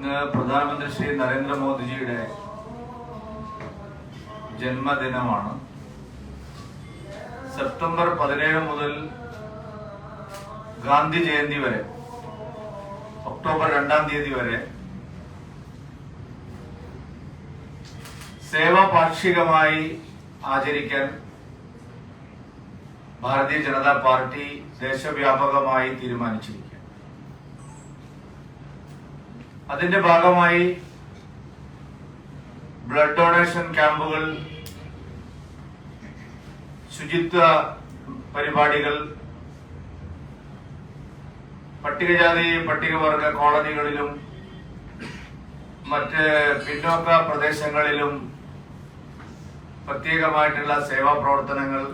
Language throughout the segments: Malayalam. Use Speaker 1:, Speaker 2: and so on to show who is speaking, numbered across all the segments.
Speaker 1: ഇന്ന് പ്രധാനമന്ത്രി ശ്രീ നരേന്ദ്രമോദിജിയുടെ ജന്മദിനമാണ്. സെപ്റ്റംബർ പതിനേഴ് മുതൽ ഗാന്ധി ജയന്തി വരെ ഒക്ടോബർ രണ്ടാം തീയതി വരെ സേവ പാക്ഷികമായി ആചരിക്കാൻ ഭാരതീയ ജനതാ പാർട്ടി ദേശവ്യാപകമായി തീരുമാനിച്ചിരിക്കുക അതിന്റെ ഭാഗമായി ബ്ലഡ് ഡൊണേഷൻ ക്യാമ്പുകൾ ശുചിത്വ പരിപാടികൾ പട്ടികജാതി പട്ടികവർഗ കോളനികളിലും മറ്റ് പിന്നോക്ക പ്രദേശങ്ങളിലും പ്രത്യേകമായിട്ടുള്ള സേവാ പ്രവർത്തനങ്ങൾ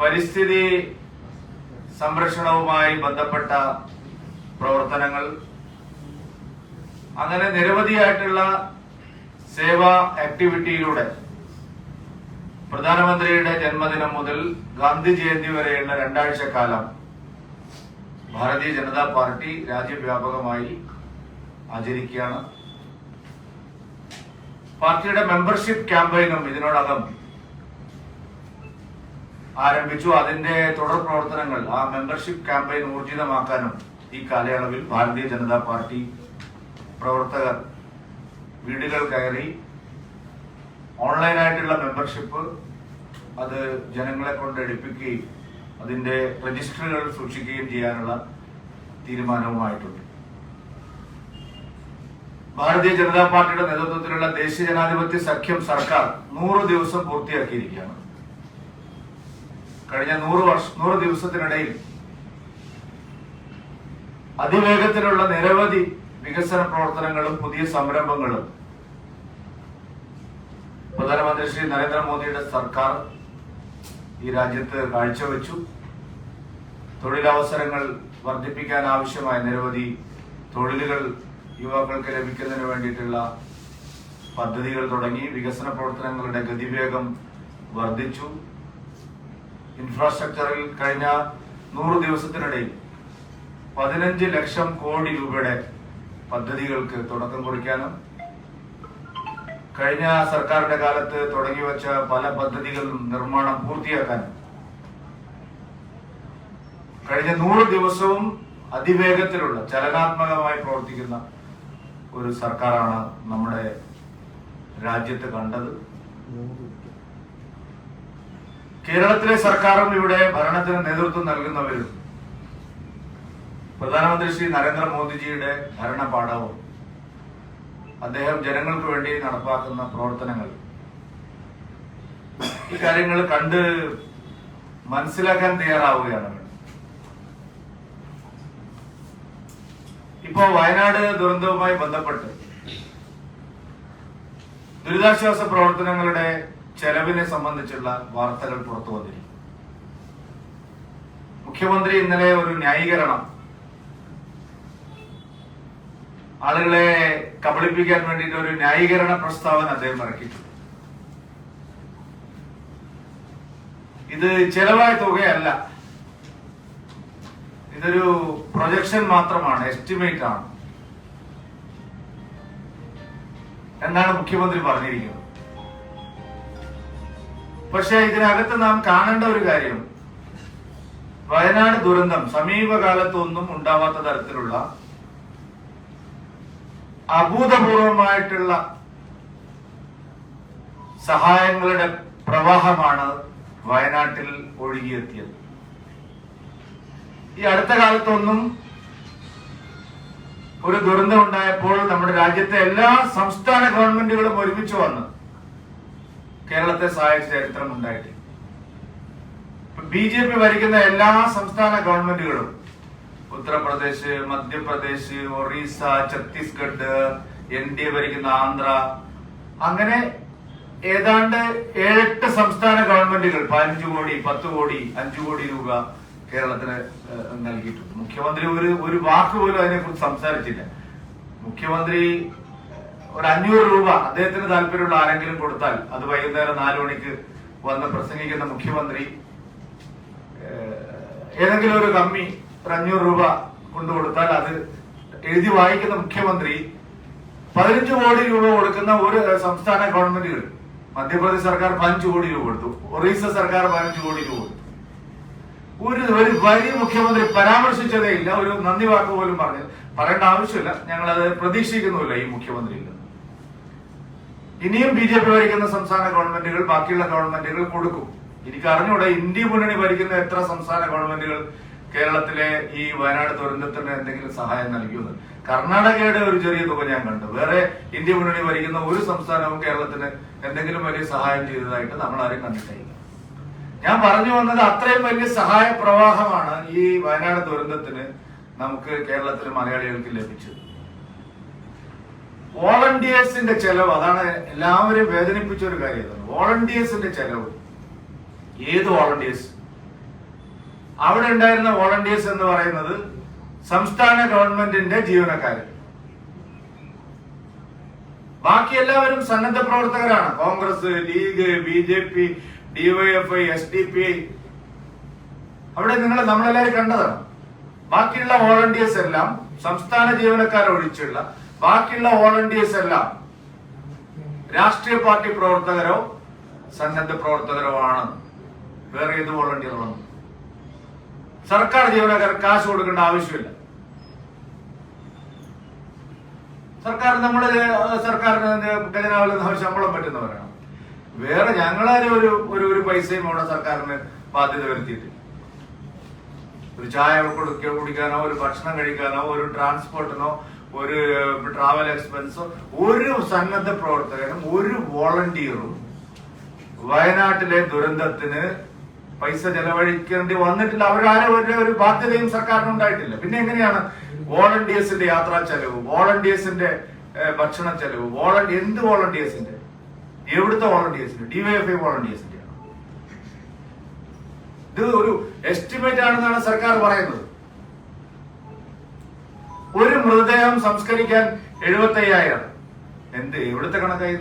Speaker 1: പരിസ്ഥിതി സംരക്ഷണവുമായി ബന്ധപ്പെട്ട പ്രവർത്തനങ്ങൾ. അങ്ങനെ നിരവധിയായിട്ടുള്ള സേവാ ആക്ടിവിറ്റിയിലൂടെ പ്രധാനമന്ത്രിയുടെ ജന്മദിനം മുതൽ ഗാന്ധി ജയന്തി വരെയുള്ള രണ്ടാഴ്ച കാലം ഭാരതീയ ജനതാ പാർട്ടി രാജ്യവ്യാപകമായി ആചരിക്കുകയാണ്. പാർട്ടിയുടെ മെമ്പർഷിപ്പ് ക്യാമ്പയിനും ഇതിനോടകം ആരംഭിച്ചു. അതിന്റെ തുടർ പ്രവർത്തനങ്ങൾ ആ മെമ്പർഷിപ്പ് ക്യാമ്പയിൻ ഊർജിതമാക്കാനും ഈ കാലയളവിൽ ഭാരതീയ ജനതാ പാർട്ടി പ്രവർത്തകർ വീടുകൾ കയറി ഓൺലൈനായിട്ടുള്ള മെമ്പർഷിപ്പ് അത് ജനങ്ങളെ കൊണ്ട് എടുപ്പിക്കുകയും അതിന്റെ രജിസ്റ്ററുകൾ സൂക്ഷിക്കുകയും ചെയ്യാനുള്ള തീരുമാനവുമായിട്ടുണ്ട്. ഭാരതീയ ജനതാ പാർട്ടിയുടെ നേതൃത്വത്തിലുള്ള ദേശീയ ജനാധിപത്യ സഖ്യം സർക്കാർ നൂറ് ദിവസം പൂർത്തിയാക്കിയിരിക്കുകയാണ്. കഴിഞ്ഞ നൂറ് വർഷ നൂറ് ദിവസത്തിനിടയിൽ അതിവേഗത്തിലുള്ള നിരവധി വികസന പ്രവർത്തനങ്ങളും പുതിയ സംരംഭങ്ങളും പ്രധാനമന്ത്രി ശ്രീ നരേന്ദ്രമോദിയുടെ സർക്കാർ ഈ രാജ്യത്ത് കാഴ്ചവെച്ചു. തൊഴിലവസരങ്ങൾ വർദ്ധിപ്പിക്കാൻ ആവശ്യമായ നിരവധി തൊഴിലുകൾ യുവാക്കൾക്ക് ലഭിക്കുന്നതിന് വേണ്ടിയിട്ടുള്ള പദ്ധതികൾ തുടങ്ങി. വികസന പ്രവർത്തനങ്ങളുടെ ഗതിവേഗം വർദ്ധിച്ചു. ഇൻഫ്രാസ്ട്രക്ചറിൽ കഴിഞ്ഞ നൂറ് ദിവസത്തിനിടയിൽ പതിനഞ്ച് ലക്ഷം കോടി രൂപയുടെ പദ്ധതികൾക്ക് തുടക്കം കുറിക്കാനും കഴിഞ്ഞ സർക്കാരിന്റെ കാലത്ത് തുടങ്ങി വെച്ച പല പദ്ധതികളും നിർമ്മാണം പൂർത്തിയാക്കാനും. കഴിഞ്ഞ നൂറ് ദിവസവും അതിവേഗത്തിലുള്ള ചലനാത്മകമായി പ്രവർത്തിക്കുന്ന ഒരു സർക്കാരാണ് നമ്മുടെ രാജ്യത്ത് കണ്ടത്. കേരളത്തിലെ സർക്കാരും ഇവിടെ ഭരണത്തിന് നേതൃത്വം നൽകുന്നവരും പ്രധാനമന്ത്രി ശ്രീ നരേന്ദ്രമോദിജിയുടെ ഭരണപാഠവും അദ്ദേഹം ജനങ്ങൾക്ക് വേണ്ടി നടപ്പാക്കുന്ന പ്രവർത്തനങ്ങൾ ഈ കാര്യങ്ങൾ കണ്ട് മനസ്സിലാക്കാൻ തയ്യാറാവുകയാണ് വേണ്ടത്. ഇപ്പോ വയനാട് ദുരന്തവുമായി ബന്ധപ്പെട്ട് ദുരിതാശ്വാസ പ്രവർത്തനങ്ങളുടെ ചെലവിനെ സംബന്ധിച്ചുള്ള വാർത്തകൾ പുറത്തു വന്നിരിക്കും മുഖ്യമന്ത്രി ഇന്നലെ ഒരു ന്യായീകരണം ആളുകളെ കബളിപ്പിക്കാൻ വേണ്ടിയിട്ട് ഒരു ന്യായീകരണ പ്രസ്താവന അദ്ദേഹം ഇറക്കിയിട്ടുണ്ട്. ഇത് ചെലവായ തുകയല്ല. ഇതൊരു പ്രൊജക്ഷൻ മാത്രമാണ് എസ്റ്റിമേറ്റ് ആണ്. എന്നാണ് മുഖ്യമന്ത്രി പറഞ്ഞിരിക്കുന്നത്. പക്ഷെ ഇതിനകത്ത് നാം കാണേണ്ട ഒരു കാര്യം വയനാട് ദുരന്തം സമീപകാലത്തൊന്നും ഉണ്ടാവാത്ത തരത്തിലുള്ള അഭൂതപൂർവമായിട്ടുള്ള സഹായങ്ങളുടെ പ്രവാഹമാണ് വയനാട്ടിൽ ഒഴുകിയെത്തിയത്. ഈ അടുത്ത കാലത്തൊന്നും ഒരു ദുരന്തം ഉണ്ടായപ്പോൾ നമ്മുടെ രാജ്യത്തെ എല്ലാ സംസ്ഥാന ഗവൺമെന്റുകളും ഒരുമിച്ച് വന്ന് കേരളത്തെ സഹായിച്ച ചരിത്രം ഉണ്ടായിട്ട് ബി ജെ പി ഭരിക്കുന്ന എല്ലാ സംസ്ഥാന ഗവൺമെന്റുകളും Uttar Pradesh Madhya Pradesh Orissa Chhattisgarh N D A ഭരിക്കുന്ന ആന്ധ്ര. അങ്ങനെ ഏതാണ്ട് ഏഴെട്ട് സംസ്ഥാന ഗവൺമെന്റുകൾ പതിനഞ്ച് കോടി പത്ത് കോടി അഞ്ചു കോടി രൂപ കേരളത്തിന് നൽകിയിട്ടുണ്ട്. മുഖ്യമന്ത്രി ഒരു ഒരു വാക്ക് പോലും അതിനെക്കുറിച്ച് സംസാരിച്ചില്ല. മുഖ്യമന്ത്രി ഒരു അഞ്ഞൂറ് രൂപ അദ്ദേഹത്തിന് താല്പര്യമുള്ള ആരെങ്കിലും കൊടുത്താൽ അത് വൈകുന്നേരം നാലു മണിക്ക് വന്ന് പ്രസംഗിക്കുന്ന മുഖ്യമന്ത്രി ഏതെങ്കിലും ഒരു കമ്മി ഒരു അഞ്ഞൂറ് രൂപ കൊണ്ടു കൊടുത്താൽ അത് എഴുതി വായിക്കുന്ന മുഖ്യമന്ത്രി പതിനഞ്ച് കോടി രൂപ കൊടുക്കുന്ന ഒരു സംസ്ഥാന ഗവൺമെന്റുകൾ മധ്യപ്രദേശ് സർക്കാർ പതിനഞ്ച് കോടി രൂപ കൊടുത്തു. ഒറീസ സർക്കാർ പതിനഞ്ച് കോടി രൂപ കൊടുത്തു. ഒരു ഒരു മുഖ്യമന്ത്രി പരാമർശിച്ചതേ ഇല്ല. ഒരു നന്ദി വാക്ക് പോലും പറഞ്ഞു പറയേണ്ട ആവശ്യമില്ല. ഞങ്ങൾ അത് പ്രതീക്ഷിക്കുന്നുമില്ല ഈ മുഖ്യമന്ത്രിയിൽ ഇനിയും ബി ജെ പി ഭരിക്കുന്ന സംസ്ഥാന ഗവൺമെന്റുകൾ ബാക്കിയുള്ള ഗവൺമെന്റുകൾ കൊടുക്കും. എനിക്ക് അറിഞ്ഞൂടെ ഇന്ത്യ മുന്നണി ഭരിക്കുന്ന എത്ര സംസ്ഥാന ഗവൺമെന്റുകൾ കേരളത്തിലെ ഈ വയനാട് ദുരന്തത്തിന് എന്തെങ്കിലും സഹായം നൽകിയത് കർണാടകയുടെ ഒരു ചെറിയ തുക ഞാൻ കണ്ടു. വേറെ ഇന്ത്യ മുന്നണി ഭരിക്കുന്ന ഒരു സംസ്ഥാനവും കേരളത്തിന് എന്തെങ്കിലും വലിയ സഹായം ചെയ്തതായിട്ട് നമ്മൾ ആരും കണ്ടിട്ടില്ല. ഞാൻ പറഞ്ഞു വന്നത് അത്രയും വലിയ സഹായ പ്രവാഹമാണ് ഈ വയനാട് ദുരന്തത്തിന് നമുക്ക് കേരളത്തിലെ മലയാളികൾക്ക് ലഭിച്ചത്. വോളണ്ടിയേഴ്സിന്റെ ചെലവ് അതാണ് എല്ലാവരെയും വേദനിപ്പിച്ച ഒരു കാര്യം വോളണ്ടിയേഴ്സിന്റെ ചെലവ്. ഏത് വോളണ്ടിയേഴ്സ്? അവിടെ ഉണ്ടായിരുന്ന വോളണ്ടിയേഴ്സ് എന്ന് പറയുന്നത് സംസ്ഥാന ഗവൺമെന്റിന്റെ ജീവനക്കാര്. ബാക്കി എല്ലാവരും സന്നദ്ധ പ്രവർത്തകരാണ്. Congress League B J P DYFI S D P I. അവിടെ നിങ്ങൾ നമ്മളെല്ലാവരും കണ്ടതാണ്. ബാക്കിയുള്ള വോളണ്ടിയേഴ്സ് എല്ലാം സംസ്ഥാന ജീവനക്കാർ ഒഴിച്ചുള്ള ബാക്കിയുള്ള വോളണ്ടിയേഴ്സ് എല്ലാം രാഷ്ട്രീയ പാർട്ടി പ്രവർത്തകരോ സന്നദ്ധ പ്രവർത്തകരോ ആണ്. വേറെ ഏത് വോളണ്ടിയറാണ് സർക്കാർ ജീവനക്കാർ കാശ് കൊടുക്കേണ്ട ആവശ്യമില്ല. സർക്കാർ നമ്മൾ സർക്കാരിന് ഖജനാവിൽ നിന്ന് ശമ്പളം പറ്റുന്നവരാണ്. വേറെ ഞങ്ങളാരും ഒരു ഒരു ഒരു പൈസയും അവിടെ സർക്കാരിന് ബാധ്യത വരുത്തിയിട്ടില്ല. ഒരു ചായ കൊടുക്കുക കുടിക്കാനോ ഒരു ഭക്ഷണം കഴിക്കാനോ ഒരു ട്രാൻസ്പോർട്ടിനോ ഒരു ട്രാവൽ എക്സ്പെൻസോ ഒരു സന്നദ്ധ പ്രവർത്തകനും ഒരു വോളണ്ടിയറും വയനാട്ടിലെ ദുരന്തത്തിന് പൈസ ചെലവഴിക്കേണ്ടി വന്നിട്ടില്ല. അവരാരും ഒരു ബാധ്യതയും സർക്കാരിന് ഉണ്ടായിട്ടില്ല. പിന്നെ എങ്ങനെയാണ്? വോളണ്ടിയേഴ്സിന്റെ യാത്രാ ചെലവ് വോളണ്ടിയേഴ്സിന്റെ ഭക്ഷണ ചെലവ് വോളണ്ടി എന്ത് വോളണ്ടിയേഴ്സിന്റെ? എവിടുത്തെ വോളണ്ടിയേഴ്സിന്റെ? ഡിവൈഎഫ്ഐ വോളണ്ടിയേഴ്സിന്റെ. ഇത് ഒരു എസ്റ്റിമേറ്റ് ആണെന്നാണ് സർക്കാർ പറയുന്നത്. ഒരു മൃതദേഹം സംസ്കരിക്കാൻ എഴുപത്തി അയ്യായിരം എന്ത്? എവിടുത്തെ കണക്കായി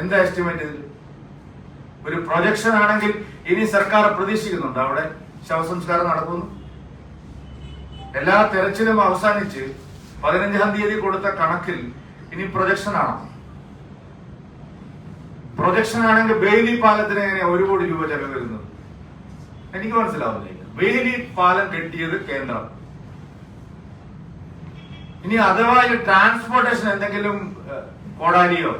Speaker 1: എന്താ എസ്റ്റിമേറ്റ് ഇതിൽ ഒരു പ്രൊജക്ഷൻ ആണെങ്കിൽ ഇനി സർക്കാർ പ്രതീക്ഷിക്കുന്നുണ്ട്. അവിടെ ശവസംസ്കാരം നടക്കുന്നു. എല്ലാ തെരച്ചിലും അവസാനിച്ച് പതിനഞ്ചാം തീയതി കൊടുത്ത കണക്കിൽ ഇനി പ്രൊജക്ഷൻ ആണോ? പ്രൊജക്ഷൻ ആണെങ്കിൽ ബെയിലി പാലത്തിന് എങ്ങനെ ഒരു കോടി രൂപ ചെലവ് വരുന്നത് എനിക്ക് മനസ്സിലാവുന്നില്ല. ബെയിലി പാലം കെട്ടിയത് കേന്ദ്രം. ഇനി അഥവാ ട്രാൻസ്പോർട്ടേഷൻ എന്തെങ്കിലും കോടാലിയോ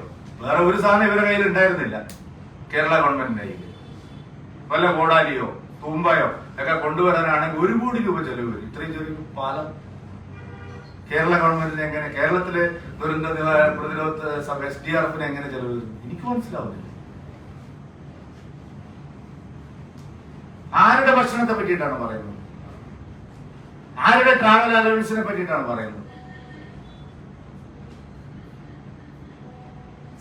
Speaker 1: വേറെ ഒരു സാധനം ഇവരുടെ കയ്യിൽ ഉണ്ടായിരുന്നില്ല കേരള ഗവൺമെന്റിന്റെ കയ്യിൽ വല്ല കോടാലിയോ തൂമ്പയോ ഒക്കെ കൊണ്ടുവരാനാണെങ്കിൽ ഒരു കോടി രൂപ ചെലവ് വരും. ഇത്രയും ചെറിയ പാലം. കേരള ഗവൺമെന്റിന് എങ്ങനെ കേരളത്തിലെ ദുരന്ത പ്രതിരോധ സഭ എസ് ഡി ആർ എഫിന് എങ്ങനെ ചെലവ് വരും? എനിക്ക് മനസ്സിലാവുന്നില്ല. ആരുടെ ഭക്ഷണത്തെ പറ്റിയിട്ടാണ് പറയുന്നത്? ആരുടെ ട്രാവൽ അലവൻസിനെ പറ്റിയിട്ടാണ് പറയുന്നത്?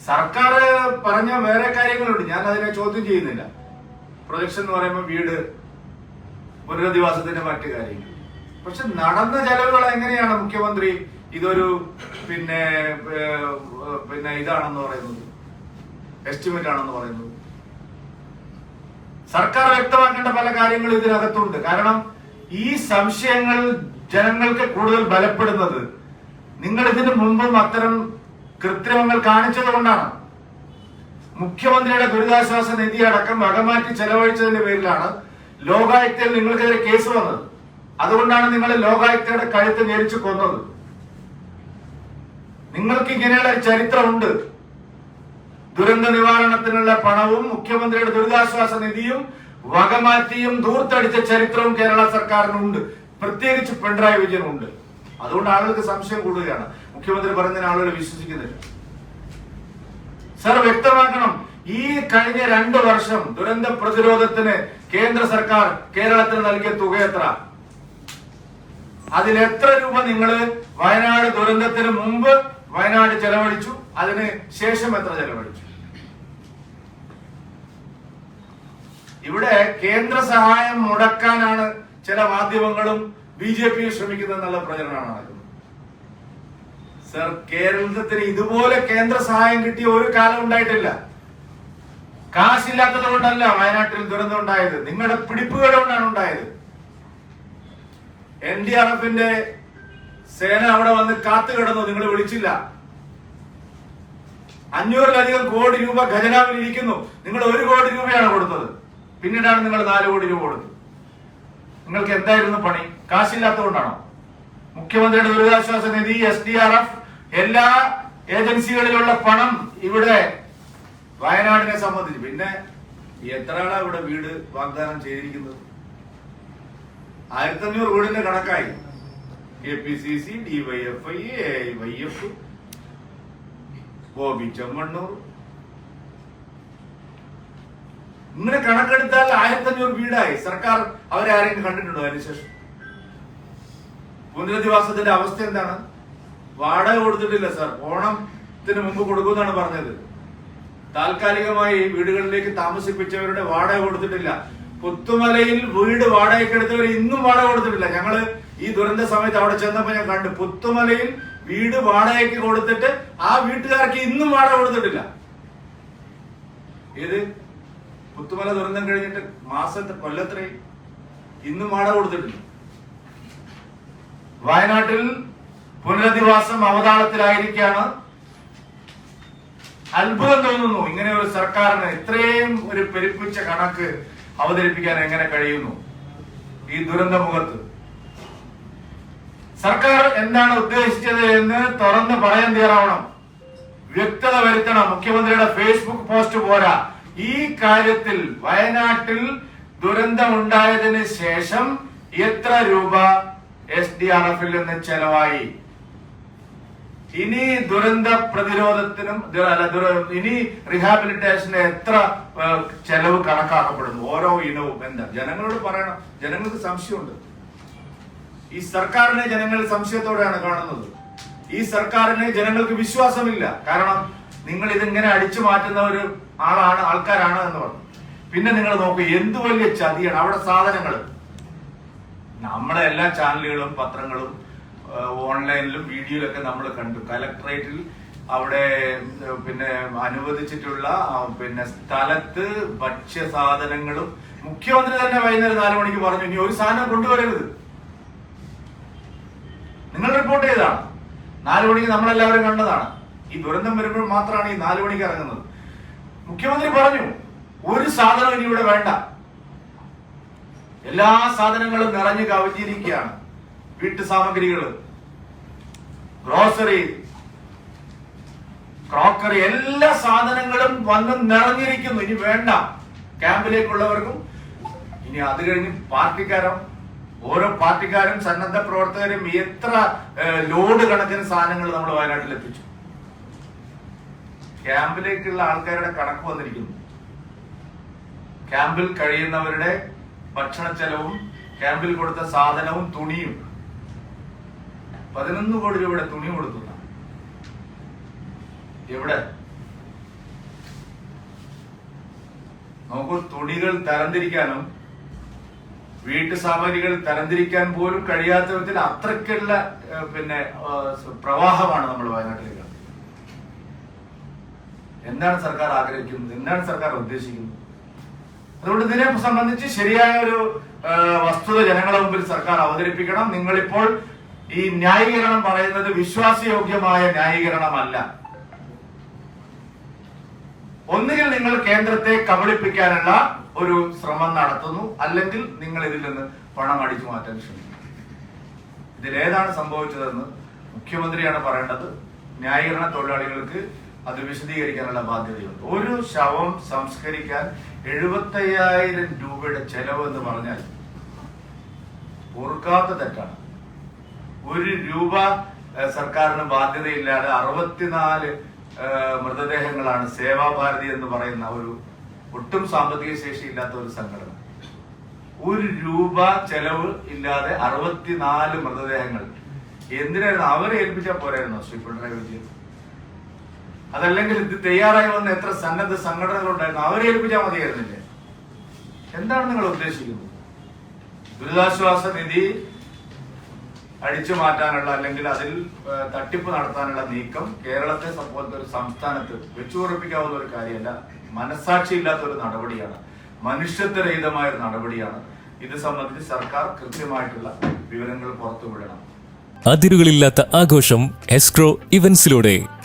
Speaker 1: സർക്കാർ പറഞ്ഞ വേറെ കാര്യങ്ങളുണ്ട്. ഞാൻ അതിനെ ചോദ്യം ചെയ്യുന്നില്ല. പ്രൊജക്ഷൻ എന്ന് പറയുമ്പോൾ വീട് പുനരധിവാസത്തിന്റെ മറ്റു കാര്യങ്ങൾ. പക്ഷെ നടന്ന ചെലവുകൾ എങ്ങനെയാണ് മുഖ്യമന്ത്രി ഇതൊരു പിന്നെ പിന്നെ ഇതാണെന്ന് പറയുന്നത്? എസ്റ്റിമേറ്റ് ആണെന്ന് പറയുന്നത്? സർക്കാർ വ്യക്തമാക്കേണ്ട പല കാര്യങ്ങളും ഇതിനകത്തുണ്ട്. കാരണം ഈ സംശയങ്ങൾ ജനങ്ങൾക്ക് കൂടുതൽ ബലപ്പെടുന്നത്. നിങ്ങൾ ഇതിനു മുമ്പും അത്തരം കൃത്രിമങ്ങൾ കാണിച്ചത് കൊണ്ടാണ് മുഖ്യമന്ത്രിയുടെ ദുരിതാശ്വാസ നിധി അടക്കം വകമാറ്റി ചെലവഴിച്ചതിന്റെ പേരിലാണ് ലോകായുക്തയിൽ നിങ്ങൾക്കെതിരെ കേസ് വന്നത്. അതുകൊണ്ടാണ് നിങ്ങൾ ലോകായുക്തയുടെ കഴുത്ത് ഞെരിച്ചു കൊന്നത്. നിങ്ങൾക്ക് ഇങ്ങനെയുള്ള ചരിത്രമുണ്ട്. ദുരന്ത നിവാരണത്തിനുള്ള പണവും മുഖ്യമന്ത്രിയുടെ ദുരിതാശ്വാസ നിധിയും വകമാറ്റിയും ദൂർത്തടിച്ച ചരിത്രവും കേരള സർക്കാരിനുണ്ട്. പ്രത്യേകിച്ച് പിണറായി വിജയനുണ്ട്. അതുകൊണ്ട് ആളുകൾക്ക് സംശയം കൂടുകയാണ്. മുഖ്യമന്ത്രി പറയുന്നതിന് ആളുകൾ വിശ്വസിക്കുന്നില്ല. സാർ വ്യക്തമാക്കണം ഈ കഴിഞ്ഞ രണ്ട് വർഷം ദുരന്ത പ്രതിരോധത്തിന് കേന്ദ്ര സർക്കാർ കേരളത്തിന് നൽകിയ തുക എത്ര? അതിൽ എത്ര രൂപ നിങ്ങൾ വയനാട് ദുരന്തത്തിന് മുമ്പ് വയനാട് ചെലവഴിച്ചു? അതിന് ശേഷം എത്ര ചെലവഴിച്ചു? ഇവിടെ കേന്ദ്ര സഹായം മുടക്കാനാണ് ചില മാധ്യമങ്ങളും ബി ജെ പിയും ശ്രമിക്കുന്നതെന്നുള്ള പ്രചരണമാണ് നടക്കുന്നത്. സർ കേരളത്തിന് ഇതുപോലെ കേന്ദ്ര സഹായം കിട്ടിയ ഒരു കാലം ഉണ്ടായിട്ടില്ല. കാശില്ലാത്തത് കൊണ്ടല്ല വയനാട്ടിൽ ദുരന്തം ഉണ്ടായത്. നിങ്ങളുടെ പിടിപ്പുകേട് കൊണ്ടാണ് ഉണ്ടായത്. എൻ ഡി ആർ എഫിന്റെ സേന അവിടെ വന്ന് കാത്തു കിടന്നു നിങ്ങൾ വിളിച്ചില്ല. അഞ്ഞൂറിലധികം കോടി രൂപ ഖജനാവിൽ ഇരിക്കുന്നു. നിങ്ങൾ ഒരു കോടി രൂപയാണ് കൊടുത്തത്. പിന്നീടാണ് നിങ്ങൾ നാല് കോടി രൂപ കൊടുത്തത്. നിങ്ങൾക്ക് എന്തായിരുന്നു പണി? കാശില്ലാത്തതുകൊണ്ടാണോ? മുഖ്യമന്ത്രിയുടെ ദുരിതാശ്വാസ നിധി എസ് ഡി ആർ എഫ് എല്ലാ ഏജൻസികളിലുള്ള പണം ഇവിടെ വയനാടിനെ സംബന്ധിച്ച്. പിന്നെ എത്ര ഇവിടെ വീട് വാഗ്ദാനം ചെയ്തിരിക്കുന്നത്? ആയിരത്തി അഞ്ഞൂറ് വീടിന്റെ കണക്കായി. K P C C D Y F I A Y F Bobby Chemmanur. ഇങ്ങനെ കണക്കെടുത്താൽ ആയിരത്തി അഞ്ഞൂറ് വീടായി. സർക്കാർ അവരെ ആരെങ്കിലും കണ്ടിട്ടുണ്ടോ അതിനുശേഷം? പുനരധിവാസത്തിന്റെ അവസ്ഥ എന്താണ്? വാടക കൊടുത്തിട്ടില്ല സാർ. ഓണത്തിന് മുമ്പ് കൊടുക്കുമെന്നാണ് പറഞ്ഞത്. താൽക്കാലികമായി വീടുകളിലേക്ക് താമസിപ്പിച്ചവരുടെ വാടക കൊടുത്തിട്ടില്ല. പുത്തുമലയിൽ വീട് വാടകയ്ക്ക് എടുത്തവർ ഇന്നും വാടക കൊടുത്തിട്ടില്ല. ഞങ്ങൾ ഈ ദുരന്ത സമയത്ത് അവിടെ ചെന്നപ്പോ ഞാൻ കണ്ടു. പുത്തുമലയിൽ വീട് വാടകയ്ക്ക് കൊടുത്തിട്ട് ആ വീട്ടുകാർക്ക് ഇന്നും വാടക കൊടുത്തിട്ടില്ല. ഏത്? പുത്തുമല ദുരന്തം കഴിഞ്ഞിട്ട് മാസത്തെ കൊല്ലത്രയും ഇന്നും വാടക കൊടുത്തിട്ടില്ല. വയനാട്ടിൽ പുനരധിവാസം അവതാളത്തിലായിരിക്കാണ് അത്ഭുതം തോന്നുന്നു ഇങ്ങനെ ഒരു സർക്കാരിന് ഇത്രയും ഒരു പെരുപ്പിച്ച കണക്ക് അവതരിപ്പിക്കാൻ എങ്ങനെ കഴിയുന്നു? ഈ ദുരന്ത മുഖത്ത് സർക്കാർ എന്താണ് ഉദ്ദേശിച്ചത് എന്ന് തുറന്ന് പറയാൻ തയ്യാറാവണം. വ്യക്തത വരുത്തണം. മുഖ്യമന്ത്രിയുടെ ഫേസ്ബുക്ക് പോസ്റ്റ് പോരാ. ഈ കാര്യത്തിൽ വയനാട്ടിൽ ദുരന്തമുണ്ടായതിന് ശേഷം എത്ര രൂപ എസ് ഡി ആർ എഫിൽ നിന്ന് ചെലവായി? ഇനി ദുരന്ത പ്രതിരോധത്തിനും ഇനി റീഹാബിലിറ്റേഷന് എത്ര ചെലവ് കണക്കാക്കപ്പെടുന്നു? ഓരോ ഇനവും എന്താ? ജനങ്ങളോട് പറയണം. ജനങ്ങൾക്ക് സംശയമുണ്ട്. ഈ സർക്കാരിനെ ജനങ്ങൾ സംശയത്തോടെയാണ് കാണുന്നത്. ഈ സർക്കാരിനെ ജനങ്ങൾക്ക് വിശ്വാസമില്ല. കാരണം നിങ്ങൾ ഇതിങ്ങനെ അടിച്ചു മാറ്റുന്ന ഒരു ആളാണ് ആൾക്കാരാണ് എന്ന് പറഞ്ഞു. പിന്നെ നിങ്ങൾ നോക്കൂ എന്ത് വലിയ ചതിയാണ് അവിടെ സാധനങ്ങൾ നമ്മളെ എല്ലാ ചാനലുകളും പത്രങ്ങളും ഓൺലൈനിലും വീഡിയോയിലൊക്കെ നമ്മൾ കണ്ടു. കലക്ടറേറ്റിൽ അവിടെ പിന്നെ അനുവദിച്ചിട്ടുള്ള പിന്നെ സ്ഥലത്ത് ഭക്ഷ്യ സാധനങ്ങളും മുഖ്യമന്ത്രി തന്നെ വൈകുന്നേരം നാലു മണിക്ക് പറഞ്ഞു ഇനി ഒരു സാധനം കൊണ്ടുവരരുത്. നിങ്ങൾ റിപ്പോർട്ട് ചെയ്തതാണ്. നാലു മണിക്ക് നമ്മളെല്ലാവരും കണ്ടതാണ്. ഈ ദുരന്തം വരുമ്പോൾ മാത്രമാണ് ഈ നാലു മണിക്ക് ഇറങ്ങുന്നത്. മുഖ്യമന്ത്രി പറഞ്ഞു ഒരു സാധനം ഇനി ഇവിടെ വേണ്ട. എല്ലാ സാധനങ്ങളും നിറഞ്ഞു കവിഞ്ഞിരിക്കുകയാണ്. വീട്ടു സാമഗ്രികൾ ഗ്രോസറി ക്രോക്കറി എല്ലാ സാധനങ്ങളും വന്ന് നിറഞ്ഞിരിക്കുന്നു. ഇനി വേണ്ട. ക്യാമ്പിലേക്കുള്ളവർക്കും ഇനി അത് കഴിഞ്ഞ് പാർട്ടിക്കാരോ ഓരോ പാർട്ടിക്കാരും സന്നദ്ധ പ്രവർത്തകരും എത്ര ലോഡ് കണക്കിന് സാധനങ്ങൾ നമ്മൾ വയനാട്ടിൽ എത്തിച്ചു ക്യാമ്പിലേക്കുള്ള ആൾക്കാരുടെ കണക്ക് വന്നിരിക്കുന്നു. ക്യാമ്പിൽ കഴിയുന്നവരുടെ ഭക്ഷണ ചെലവും ക്യാമ്പിൽ കൊടുത്ത സാധനവും തുണിയും പതിനൊന്ന് കോടി രൂപയുടെ തുണി കൊടുത്തു. എവിടെ? നോക്കൂ തുണികൾ തരംതിരിക്കാനും വീട്ടു സാമഗ്രികൾ തരംതിരിക്കാൻ പോലും കഴിയാത്ത വിധത്തിൽ അത്രയ്ക്കുള്ള പിന്നെ പ്രവാഹമാണ് നമ്മൾ വയനാട്ടിലേക്ക്. എന്താണ് സർക്കാർ ആഗ്രഹിക്കുന്നത്? എന്താണ് സർക്കാർ ഉദ്ദേശിക്കുന്നത്? അതുകൊണ്ട് ഇതിനെ സംബന്ധിച്ച് ശരിയായ ഒരു വസ്തുത ജനങ്ങളുടെ മുമ്പിൽ സർക്കാർ അവതരിപ്പിക്കണം. നിങ്ങളിപ്പോൾ ഈ ന്യായീകരണം പറയുന്നത് വിശ്വാസയോഗ്യമായ ന്യായീകരണമല്ല. ഒന്നുകിൽ നിങ്ങൾ കേന്ദ്രത്തെ കബളിപ്പിക്കാനുള്ള ഒരു ശ്രമം നടത്തുന്നു അല്ലെങ്കിൽ നിങ്ങൾ ഇതിൽ നിന്ന് പണം അടിച്ചു മാറ്റാൻ ശ്രമിക്കുന്നു. ഇതിലേതാണ് സംഭവിച്ചതെന്ന് മുഖ്യമന്ത്രിയാണ് പറയേണ്ടത്. ന്യായീകരണ തൊഴിലാളികൾക്ക് അത് വിശദീകരിക്കാനുള്ള ബാധ്യതയുണ്ട്. ഒരു ശവം സംസ്കരിക്കാൻ എഴുപത്തയ്യായിരം രൂപയുടെ ചെലവ് എന്ന് പറഞ്ഞാൽ പൊറുക്കാത്ത തെറ്റാണ്. ഒരു രൂപ സർക്കാരിന് ബാധ്യതയില്ലാതെ അറുപത്തിനാല് മൃതദേഹങ്ങളാണ് സേവാഭാരതി എന്ന് പറയുന്ന ഒരു ഒട്ടും സാമ്പത്തിക ശേഷി ഇല്ലാത്ത ഒരു സംഘടന. ഒരു രൂപ ചെലവ് ഇല്ലാതെ അറുപത്തിനാല് മൃതദേഹങ്ങൾ. എന്തിനായിരുന്നു? അവരെ ഏൽപ്പിച്ചാൽ പോരായിരുന്നോ ശ്രീ പിണറായി വിജയൻ? അതല്ലെങ്കിൽ ഇത് തയ്യാറായി വന്ന എത്ര സന്നദ്ധ സംഘടനകളുണ്ടായിരുന്നു? അവരെ ഏൽപ്പിച്ചാൽ മതിയായിരുന്നില്ലേ? എന്താണ് നിങ്ങൾ ഉദ്ദേശിക്കുന്നത്? ദുരിതാശ്വാസ നിധി അടിച്ചു മാറ്റാനുള്ള അല്ലെങ്കിൽ അതിൽ തട്ടിപ്പ് നടത്താനുള്ള നീക്കം കേരളത്തെ പോലത്തെ ഒരു സംസ്ഥാനത്ത് വെച്ചുറപ്പിക്കാവുന്ന ഒരു കാര്യമല്ല. മനസാക്ഷി ഇല്ലാത്ത ഒരു നടപടിയാണ് മനുഷ്യത്വരഹിതമായ ഒരു നടപടിയാണ്. ഇത് സംബന്ധിച്ച് സർക്കാർ കൃത്യമായിട്ടുള്ള വിവരങ്ങൾ പുറത്തുവിടണം.
Speaker 2: അതിരുകളില്ലാത്ത ആഘോഷം എസ്ക്രോ ഇവന്റ്സിലൂടെ.